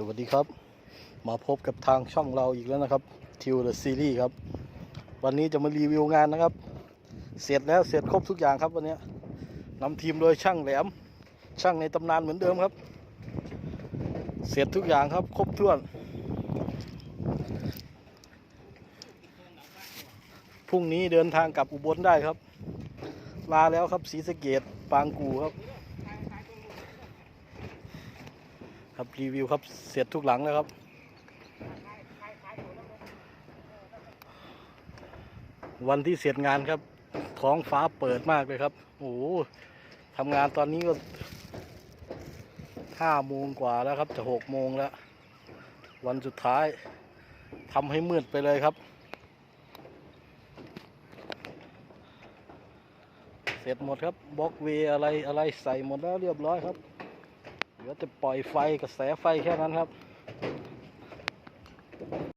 สวัสดีครับ มาพบกับทางช่องเราอีกแล้วนะครับทิวเดอะซีรีส์ครับ วันนี้จะมารีวิวงานนะครับ เสร็จแล้วเสร็จครบทุกอย่างครับวันนี้นำทีมโดยช่างแหลม ช่างในตำนานเหมือนเดิมครับ เสร็จทุกอย่างครับ ครบถ้วน พรุ่งนี้เดินทางกลับอุบลได้ครับ ลาแล้วครับศรีสะเกดปางกูครับ ครับรีวิวครับเสร็จทุกหลังแล้วครับวันที่เสร็จงานครับ ท้องฟ้าเปิดมากเลยครับ โอ้โหทำงานตอนนี้ก็ห้าโมงกว่าแล้วครับ จะหกโมงแล้ว วันสุดท้ายทำให้มืดไปเลยครับ เสร็จหมดครับบล็อกเวอะไรอะไรใส่หมดแล้วเรียบร้อยครับ เหลือจะปล่อยไฟกระแสไฟแค่นั้นครับ